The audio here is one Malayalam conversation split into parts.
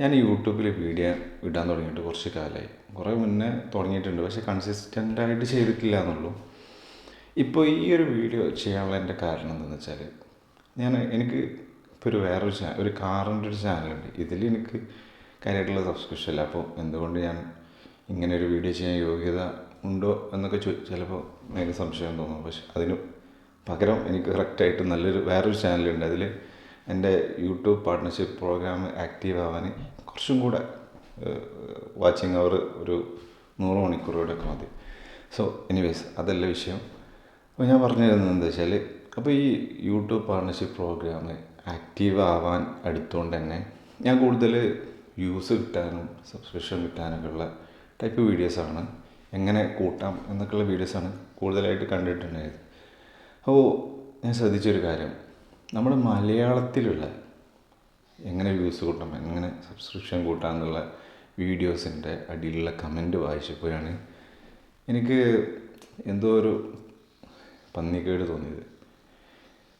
ഞാൻ യൂട്യൂബിൽ വീഡിയോ ഇടാൻ തുടങ്ങിയിട്ട് കുറച്ച് കാലമായി കുറേ മുന്നേ തുടങ്ങിയിട്ടുണ്ട്. പക്ഷേ കൺസിസ്റ്റന്റായിട്ട് ചെയ്തിട്ടില്ല എന്നുള്ളൂ. ഇപ്പോൾ ഈ ഒരു വീഡിയോ ചെയ്യാനുള്ള എന്റെ കാരണം എന്താണെന്ന് വെച്ചാൽ ഞാൻ എനിക്ക് ഇപ്പോൾ ഒരു വേറൊരു ചാനൽ ഒരു കാറിന്റെ ഒരു ചാനലുണ്ട്. ഇതിൽ എനിക്ക് കാര്യമായിട്ടുള്ള സബ്സ്ക്രിപ്ഷൻ ഇല്ല. അപ്പോൾ എന്തുകൊണ്ട് ഞാൻ ഇങ്ങനെ ഒരു വീഡിയോ ചെയ്യാൻ യോഗ്യത ഉണ്ടോ എന്നൊക്കെ ചോ ചിലപ്പോൾ എനിക്ക് സംശയം തോന്നും. പക്ഷെ അതിന് പകരം എനിക്ക് കറക്റ്റായിട്ട് നല്ലൊരു വേറൊരു ചാനലുണ്ട്. അതിൽ എന്റെ യൂട്യൂബ് പാർട്ട്ണർഷിപ്പ് പ്രോഗ്രാം ആക്റ്റീവ് ആവാൻ കുറച്ചും കൂടെ വാച്ചിങ് അവർ ഒരു നൂറ് മണിക്കൂറോടെ ഒക്കെ മതി. സോ എനിവേസ് അതല്ല വിഷയം. അപ്പോൾ ഞാൻ പറഞ്ഞു തരുന്നത് എന്താ വെച്ചാൽ അപ്പോൾ ഈ യൂട്യൂബ് പാർട്ണർഷിപ്പ് പ്രോഗ്രാം ആക്റ്റീവ് ആവാൻ അടുത്തുകൊണ്ട് തന്നെ ഞാൻ കൂടുതൽ വ്യൂസ് കിട്ടാനും സബ്സ്ക്രിപ്ഷൻ കിട്ടാനൊക്കെ ഉള്ള ടൈപ്പ് വീഡിയോസാണ് എങ്ങനെ കൂട്ടാം എന്നൊക്കെയുള്ള വീഡിയോസാണ് കൂടുതലായിട്ട് കണ്ടിട്ടുണ്ടായത്. അപ്പോൾ ഞാൻ ശ്രദ്ധിച്ചൊരു കാര്യം. നമ്മുടെ മലയാളത്തിലുള്ള എങ്ങനെ വ്യൂസ് കൂട്ടാം എങ്ങനെ സബ്സ്ക്രിപ്ഷൻ കൂട്ടാം എന്നുള്ള വീഡിയോസിന്റെ അടിയിലുള്ള കമന്റ് വായിച്ചപ്പോഴാണ് എനിക്ക് എന്തോ ഒരു പന്നിക്കേട് തോന്നിയത്.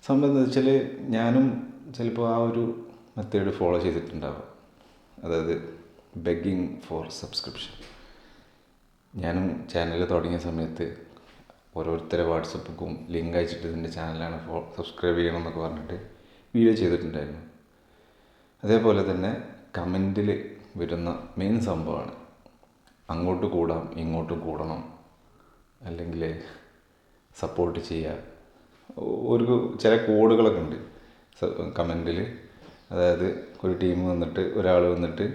സംഭവം എന്താ വെച്ചാൽ ഞാനും ചിലപ്പോൾ ആ ഒരു മെത്തേഡ് ഫോളോ ചെയ്തിട്ടുണ്ടാവാം. അതായത് ബെഗിങ് ഫോർ സബ്സ്ക്രിപ്ഷൻ ഞാനും ചാനൽ തുടങ്ങിയ സമയത്ത് ഓരോരുത്തരെ വാട്സപ്പും ലിങ്ക് അയച്ചിട്ട് ഇതിന്റെ ചാനലാണ് ഫോ സബ്സ്ക്രൈബ് ചെയ്യണം എന്നൊക്കെ പറഞ്ഞിട്ട് വീഡിയോ ചെയ്തിട്ടുണ്ടായിരുന്നു. അതേപോലെ തന്നെ കമന്റിൽ വരുന്ന മെയിൻ സംഭവമാണ്. അങ്ങോട്ട് കൂടാം ഇങ്ങോട്ടും കൂടണം. അല്ലെങ്കിൽ സപ്പോർട്ട് ചെയ്യുക ഒരു ചില കോഡുകളൊക്കെ ഉണ്ട്. കമന്റിൽ അതായത് ഒരു ടീം വന്നിട്ട് ഒരാൾ വന്നിട്ട്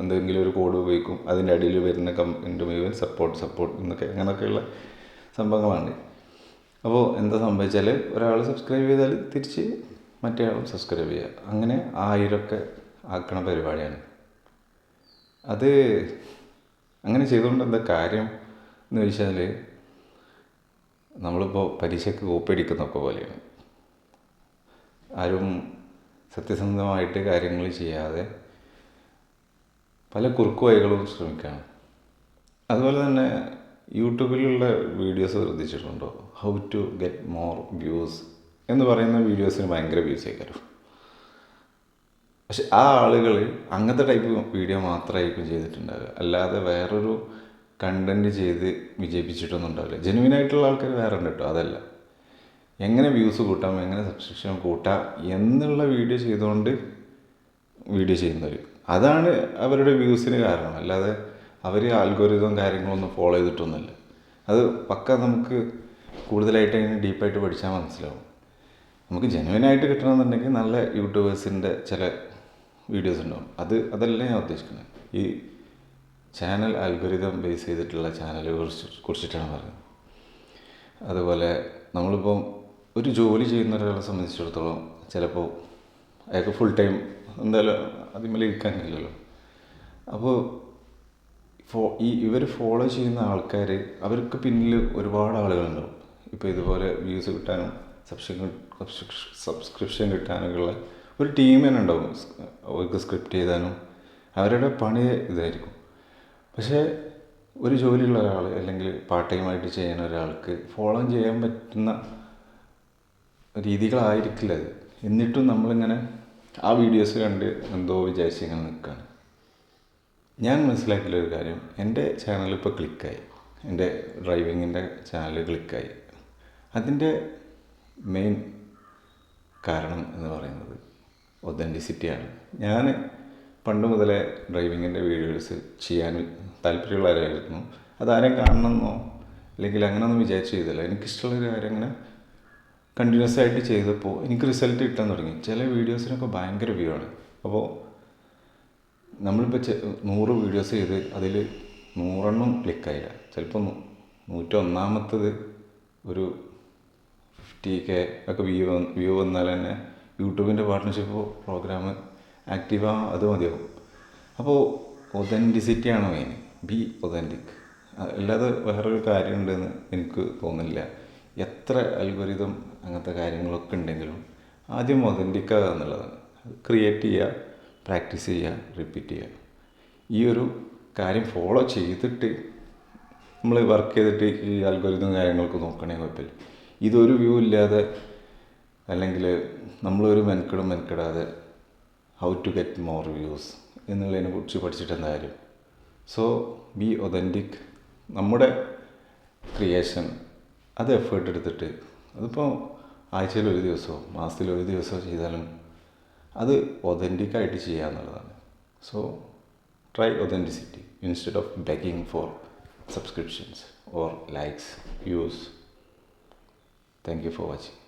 എന്തെങ്കിലും ഒരു കോഡ് ഉപയോഗിക്കും അതിന്റെ അടിയിൽ വരുന്ന കമന്റ് മുഴുവൻ സപ്പോർട്ട് സപ്പോർട്ട് എന്നൊക്കെ അങ്ങനെയൊക്കെയുള്ള സംഭവങ്ങളാണ്. അപ്പോൾ എന്താ സംഭവിച്ചാൽ ഒരാൾ സബ്സ്ക്രൈബ് ചെയ്താൽ തിരിച്ച് മറ്റേ ആളും സബ്സ്ക്രൈബ് ചെയ്യുക അങ്ങനെ ആയിരമൊക്കെ ആക്കണ പരിപാടിയാണ്. അത് അങ്ങനെ ചെയ്തുകൊണ്ട് എന്താ കാര്യം എന്ന് ചോദിച്ചാൽ നമ്മളിപ്പോൾ പരീക്ഷയ്ക്ക് കോപ്പി അടിക്കുന്നൊക്കെ പോലെയാണ്. ആരും സത്യസന്ധമായിട്ട് കാര്യങ്ങൾ ചെയ്യാതെ പല കുറുക്കു വഴികളും അതുപോലെ തന്നെ യൂട്യൂബിലുള്ള വീഡിയോസ് ശ്രദ്ധിച്ചിട്ടുണ്ടോ? How to get more views എന്ന് പറയുന്ന വീഡിയോസിന് ഭയങ്കര വ്യൂസ് ആയിരിക്കും. പക്ഷെ ആ ആളുകൾ അങ്ങനത്തെ ടൈപ്പ് വീഡിയോ മാത്രമായിരിക്കും ചെയ്തിട്ടുണ്ടാവുക. അല്ലാതെ വേറൊരു കണ്ടന്റ് ചെയ്ത് വിജയിപ്പിച്ചിട്ടൊന്നും ഉണ്ടാവില്ല. ജെനുവിൻ ആയിട്ടുള്ള ആൾക്കാർ വേറെ ഉണ്ട് കേട്ടോ അതല്ല. എങ്ങനെ വ്യൂസ് കൂട്ടാം എങ്ങനെ സബ്സ്ക്രിപ്ഷൻ കൂട്ടാം എന്നുള്ള വീഡിയോ ചെയ്തുകൊണ്ട് വീഡിയോ ചെയ്യുന്നവർ അതാണ് അവരുടെ വ്യൂസിന് കാരണം. അല്ലാതെ അവർ ആൽഗോരിതം കാര്യങ്ങളൊന്നും ഫോളോ ചെയ്തിട്ടൊന്നുമില്ല. അത് പക്ക നമുക്ക് കൂടുതലായിട്ട് അതിന് ഡീപ്പായിട്ട് പഠിച്ചാൽ മനസ്സിലാവും. നമുക്ക് ജെനുവിനായിട്ട് കിട്ടണമെന്നുണ്ടെങ്കിൽ നല്ല യൂട്യൂബേഴ്സിന്റെ ചില വീഡിയോസ് ഉണ്ടാവും. അത് അതല്ല ഞാൻ ഉദ്ദേശിക്കുന്നത്. ഈ ചാനൽ ആൽഗോരിതം ബേസ് ചെയ്തിട്ടുള്ള ചാനലുകളെ കുറിച്ച് കുറിച്ചിട്ടാണ് പറയുന്നത്. അതുപോലെ നമ്മളിപ്പം ഒരു ജോലി ചെയ്യുന്ന ഒരാളെ സംബന്ധിച്ചിടത്തോളം ചിലപ്പോൾ അയാൾക്ക് ഫുൾ ടൈം എന്തായാലും അതിന്മേൽ ഇരിക്കാനില്ലല്ലോ അപ്പോൾ ഫോ ഈ ഇവർ ഫോളോ ചെയ്യുന്ന ആൾക്കാർ അവർക്ക് പിന്നിൽ ഒരുപാട് ആളുകളുണ്ടാവും. ഇപ്പോൾ ഇതുപോലെ വ്യൂസ് കിട്ടാനും സബ്സ്ക്രിപ്ഷൻ സബ്സ്ക്രിപ്ഷൻ കിട്ടാനൊക്കെയുള്ള ഒരു ടീം തന്നെ ഉണ്ടാവും. അവർക്ക് സ്ക്രിപ്റ്റ് ചെയ്താനും അവരുടെ പണി ഇതായിരിക്കും. പക്ഷേ ഒരു ജോലിയുള്ള ഒരാൾ അല്ലെങ്കിൽ പാർട്ട് ടൈമായിട്ട് ചെയ്യുന്ന ഒരാൾക്ക് ഫോളോ ചെയ്യാൻ പറ്റുന്ന രീതികളായിരിക്കില്ല അത് എന്നിട്ടും നമ്മളിങ്ങനെ ആ വീഡിയോസ് കണ്ട് എന്തോ വിചാരിച്ച് ഇങ്ങനെ നിൽക്കുകയാണ് ഞാൻ മനസ്സിലാക്കിയ ഒരു കാര്യം. എന്റെ ചാനൽ ഇപ്പോൾ ക്ലിക്കായി എന്റെ ഡ്രൈവിങ്ങിന്റെ ചാനൽ ക്ലിക്കായി അതിന്റെ മെയിൻ കാരണം എന്ന് പറയുന്നത് ഒതന്റിസിറ്റിയാണ് ഞാൻ പണ്ട് മുതലേ ഡ്രൈവിങ്ങിന്റെ വീഡിയോസ് ചെയ്യാൻ താല്പര്യമുള്ളവരായിരുന്നു അതാരെയും കാണണമെന്നോ? അല്ലെങ്കിൽ അങ്ങനെയൊന്നും വിചാരിച്ച് ചെയ്തില്ല. എനിക്കിഷ്ടമുള്ളൊരു കാര്യം അങ്ങനെ കണ്ടിന്യൂസ് ആയിട്ട് ചെയ്തപ്പോൾ എനിക്ക് റിസൾട്ട് കിട്ടാൻ തുടങ്ങി. ചില വീഡിയോസിനൊക്കെ ഭയങ്കര വ്യൂ ആണ്. അപ്പോൾ നമ്മളിപ്പോൾ നൂറ് വീഡിയോസ് ചെയ്ത് അതിൽ നൂറെണ്ണം ക്ലിക്കായില്ല ചിലപ്പോൾ നൂറ്റൊന്നാമത്തത് ഒരു ഫിഫ്റ്റി കെ ഒക്കെ വ്യൂ വ്യൂ വന്നാൽ തന്നെ യൂട്യൂബിന്റെ പാർട്ട്ണർഷിപ്പ് പ്രോഗ്രാം ആക്റ്റീവ് അത് മതിയാവും. അപ്പോൾ ഒതന്റിസിറ്റിയാണ് മെയിൻ ബി ഒതന്റിക് അല്ലാതെ വേറൊരു കാര്യമുണ്ടെന്ന് എനിക്ക് തോന്നുന്നില്ല. എത്ര അൽഗോരിതം അങ്ങനത്തെ കാര്യങ്ങളൊക്കെ ഉണ്ടെങ്കിലും ആദ്യം ഒതന്റിക്കാക എന്നുള്ളതാണ്. ക്രിയേറ്റ് ചെയ്യുക പ്രാക്ടീസ് ചെയ്യുക റിപ്പീറ്റ് ചെയ്യുക. ഈ ഒരു കാര്യം ഫോളോ ചെയ്തിട്ട് നമ്മൾ വർക്ക് ചെയ്തിട്ട് ഈ അൽഗോരിതം കാര്യങ്ങളൊക്കെ നോക്കണേ കുഴപ്പമില്ല. ഇതൊരു വ്യൂ ഇല്ലാതെ അല്ലെങ്കിൽ നമ്മളൊരു മെനക്കെടും മെനക്കെടാതെ how to get more views എന്നുള്ളതിനെ കുറിച്ച് പഠിച്ചിട്ട് എന്താ കാര്യം? സോ ബി ഒതന്റിക് നമ്മുടെ ക്രിയേഷൻ അത് എഫേർട്ട് എടുത്തിട്ട് അതിപ്പോൾ ആഴ്ചയിൽ ഒരു ദിവസമോ മാസത്തിൽ ഒരു ദിവസമോ ചെയ്താലും അത് ഒതന്റിക്കായിട്ട് ചെയ്യുക എന്നുള്ളതാണ്. So try authenticity instead of begging for subscriptions or likes views thank you for watching